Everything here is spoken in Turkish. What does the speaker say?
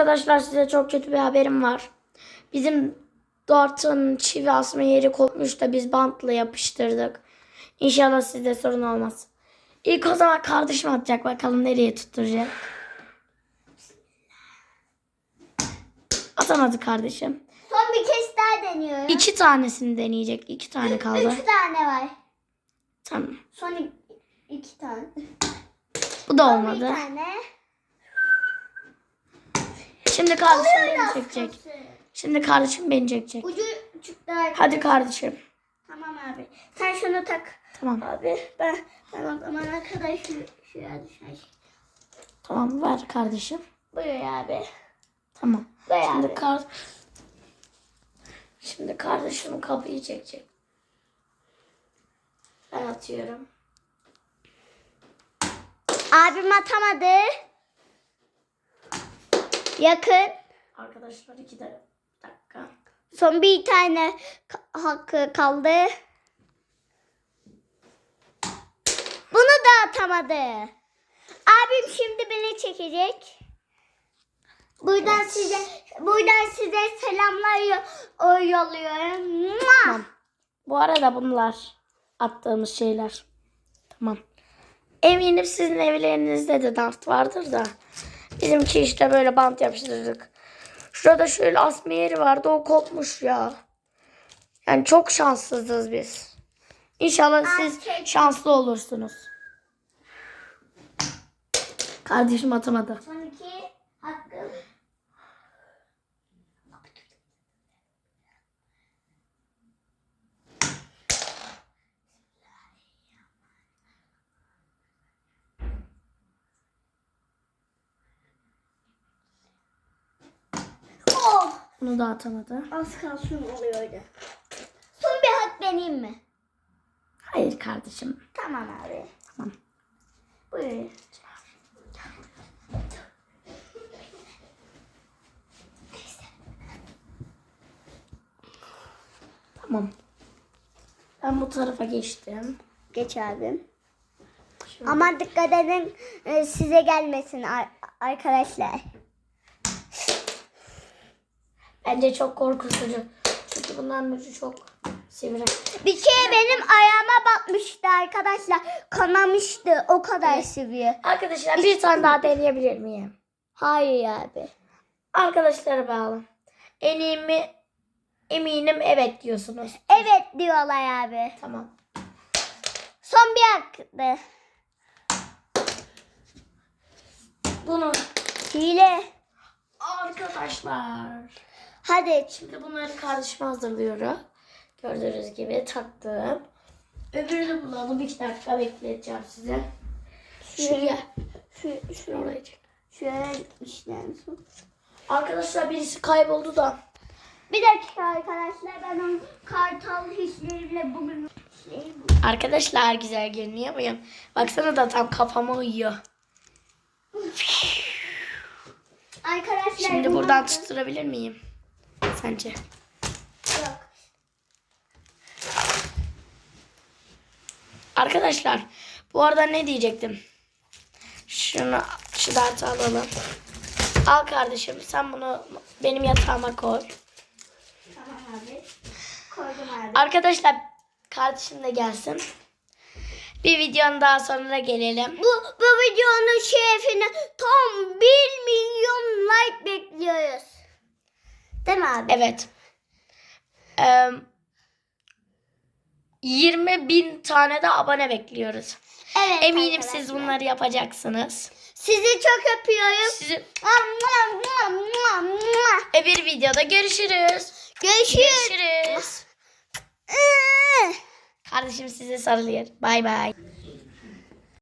Arkadaşlar size çok kötü bir haberim var. Bizim Dort'un çivi asma yeri kopmuş da biz bantla yapıştırdık. İnşallah sizde sorun olmaz. İlk o zaman kardeşim atacak bakalım nereye tutturacak. Atamadı kardeşim. Son bir kez daha deniyorum. İki tanesini deneyecek. İki tane kaldı. Üç tane var. Tamam. Son iki, iki tane. Bu da Son olmadı. bir tane. Şimdi kardeşim beni çekecek. Şimdi kardeşim beni çekecek. Ucu çıktı. Hadi kardeşim. Tamam abi. Sen şunu tak. Tamam. Abi ben ben o zamana kadar şu şuraya düşer. Tamam ver kardeşim. Buyur abi. Tamam. Buyur Şimdi abi. kar Şimdi kardeşim kapıyı çekecek. Ben atıyorum. Abim atamadı. Yakın. Arkadaşlar iki de dakika. Son bir tane hakkı kaldı. Bunu da atamadı. Abim şimdi beni çekecek. Buradan size buradan size selamlar yolluyorum. Tamam. Bu arada bunlar attığımız şeyler. Tamam. Eminim sizin evlerinizde de dart vardır da. Bizimki işte böyle bant yapıştırdık. Şurada şöyle asma yeri vardı o kopmuş ya. Yani çok şanssızız biz. İnşallah siz şanslı olursunuz. Kardeşim atamadı. Son iki hakkım. Oh! Bunu da atamadı. Az kalsın oluyordu. Son bir hak benim mi? Hayır kardeşim. Tamam abi. Tamam. Buyur. Tamam. Ben bu tarafa geçtim. Geç abim. Şöyle. Ama dikkat edin e, size gelmesin ar- arkadaşlar. Bence çok korkutucu. Çünkü bunların ucu çok sivri. Bir kere benim ayağıma batmıştı arkadaşlar. Kanamıştı. O kadar seviyor. Arkadaşlar bir tane daha deneyebilir miyim? Hayır abi. Arkadaşlara bağlı. Eminim, eminim evet diyorsunuz. Evet diyorlar abi. Tamam. Son bir hakkı. Bunu Hile. arkadaşlar. Hadi. Şimdi bunları kardeşime hazırlıyorum. Gördüğünüz gibi taktım. Öbürünü bulalım. İki dakika bekleteceğim size. Şuraya. Şu, Şunu oraya çek. şöyle gitmişler. Arkadaşlar birisi kayboldu da. Bir dakika arkadaşlar ben onun kartal hisleriyle bugün şey Arkadaşlar güzel görünüyor muyum? Baksana da tam kafama uyuyor. Arkadaşlar Şimdi buradan tutturabilir miyim? Sence? Yok. Arkadaşlar bu arada ne diyecektim? Şunu şu dartı alalım. Al kardeşim sen bunu benim yatağıma koy. Tamam abi. Koydum abi. Arkadaşlar kardeşim de gelsin. Bir videonun daha sonra gelelim. Bu, bu videonun şerefine tam 1 milyon like bekliyoruz. Mi abi? Evet. Ee, 20 bin tane de abone bekliyoruz. Evet Eminim siz arkadaşlar. bunları yapacaksınız. Sizi çok öpüyorum. Sizi e, bir videoda görüşürüz. Görüşürüz. Görüşürüz. Kardeşim size sarılıyor. Bay bay.